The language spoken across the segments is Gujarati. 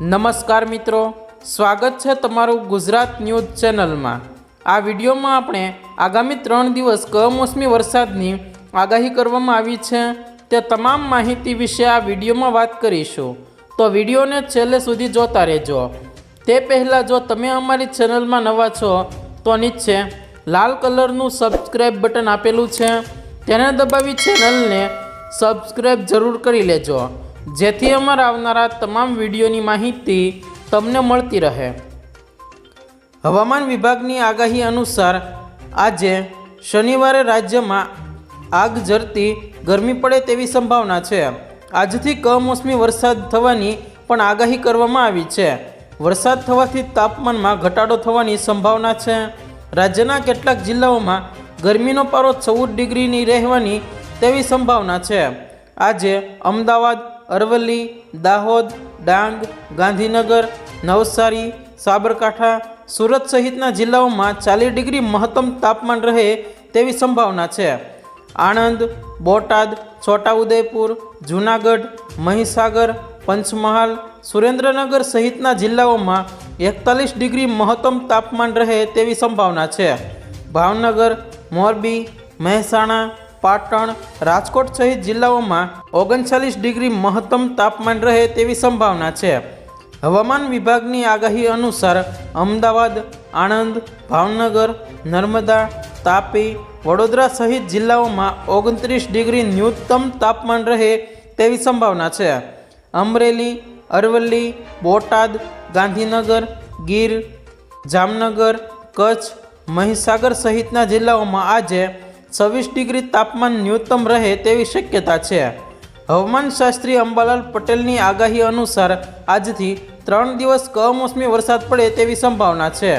નમસ્કાર મિત્રો, સ્વાગત છે તમારું ગુજરાત ન્યૂઝ ચેનલમાં. આ વિડીયોમાં આપણે આગામી ત્રણ દિવસ કમોસમી વરસાદની આગાહી કરવામાં આવી છે. તે તમામ માહિતી વિશે આ વિડીયોમાં વાત કરીશું. તો વિડીયોને છેલ્લે સુધી જોતા રહેજો. તે પહેલાં જો તમે અમારી ચેનલમાં નવા છો, તો નીચે લાલ કલરનું સબસ્ક્રાઈબ બટન આપેલું છે. તેને દબાવી ચેનલને સબસ્ક્રાઈબ જરૂર કરી લેજો. જેથી અમારા આવનારા તમામ વિડીયોની માહિતી તમને મળતી રહે. હવામાન વિભાગની આગાહી અનુસાર આજે શનિવારે રાજ્યમાં આગ ઝરતી ગરમી પડે તેવી સંભાવના છે. આજથી કમોસમી વરસાદ થવાની પણ આગાહી કરવામાં આવી છે. વરસાદ થવાથી તાપમાનમાં ઘટાડો થવાની સંભાવના છે. રાજ્યના કેટલાક જિલ્લાઓમાં ગરમીનો પારો ચૌદ ડિગ્રીની રહેવાની તેવી સંભાવના છે. આજે અમદાવાદ અરવલ્લી, દાહોદ, ડાંગ, ગાંધીનગર, નવસારી, સાબરકાંઠા, સુરત સહિતના જિલ્લાઓમાં ચાલીસ ડિગ્રી મહત્તમ તાપમાન રહે તેવી સંભાવના છે. આણંદ, બોટાદ, છોટાઉદેપુર, જૂનાગઢ, મહીસાગર, પંચમહાલ, સુરેન્દ્રનગર સહિતના જિલ્લાઓમાં એકતાલીસ ડિગ્રી મહત્તમ તાપમાન રહે તેવી સંભાવના છે. ભાવનગર, મોરબી, મહેસાણા પાટણ, રાજકોટ સહિત જિલ્લાઓમાં ઓગણચાલીસ ડિગ્રી મહત્તમ તાપમાન રહે તેવી સંભાવના છે. હવામાન વિભાગની આગાહી અનુસાર અમદાવાદ, આણંદ, ભાવનગર, નર્મદા, તાપી, વડોદરા સહિત જિલ્લાઓમાં ઓગણત્રીસ ડિગ્રી ન્યૂનતમ તાપમાન રહે તેવી સંભાવના છે. અમરેલી, અરવલ્લી, બોટાદ, ગાંધીનગર, ગીર, જામનગર, કચ્છ, મહીસાગર સહિતના જિલ્લાઓમાં આજે છવ્વીસ ડિગ્રી તાપમાન ન્યૂનતમ રહે તેવી શક્યતા છે. હવામાનશાસ્ત્રી અંબાલાલ પટેલની આગાહી અનુસાર આજથી ત્રણ દિવસ કમોસમી વરસાદ પડે તેવી સંભાવના છે.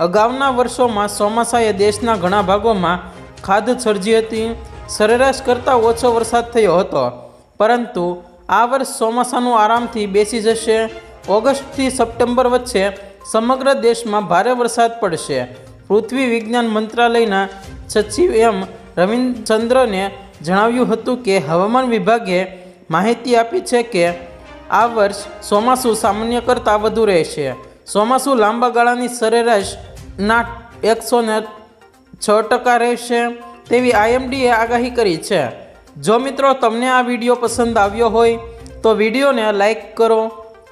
અગાઉના વર્ષોમાં ચોમાસાએ દેશના ઘણા ભાગોમાં ખાધ સર્જી હતી, સરેરાશ કરતાં ઓછો વરસાદ થયો હતો. પરંતુ આ વર્ષ ચોમાસાનું આરામથી બેસી જશે. ઓગસ્ટથી સપ્ટેમ્બર વચ્ચે સમગ્ર દેશમાં ભારે વરસાદ પડશે. પૃથ્વી વિજ્ઞાન મંત્રાલયના સચિવ એમ રવિચંદ્રને જણાવ્યું હતું કે હવામાન વિભાગે માહિતી આપી છે કે આ વર્ષ ચોમાસું સામાન્ય કરતાં વધુ રહેશે. ચોમાસું લાંબા ગાળાની સરેરાશના એકસો ને છ ટકા રહેશે તેવી આઈએમડીએ આગાહી કરી છે. જો મિત્રો તમને આ વીડિયો પસંદ આવ્યો હોય, તો વિડીયોને લાઈક કરો,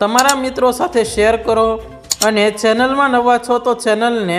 તમારા મિત્રો સાથે શેર કરો અને ચેનલમાં નવા છો તો ચેનલને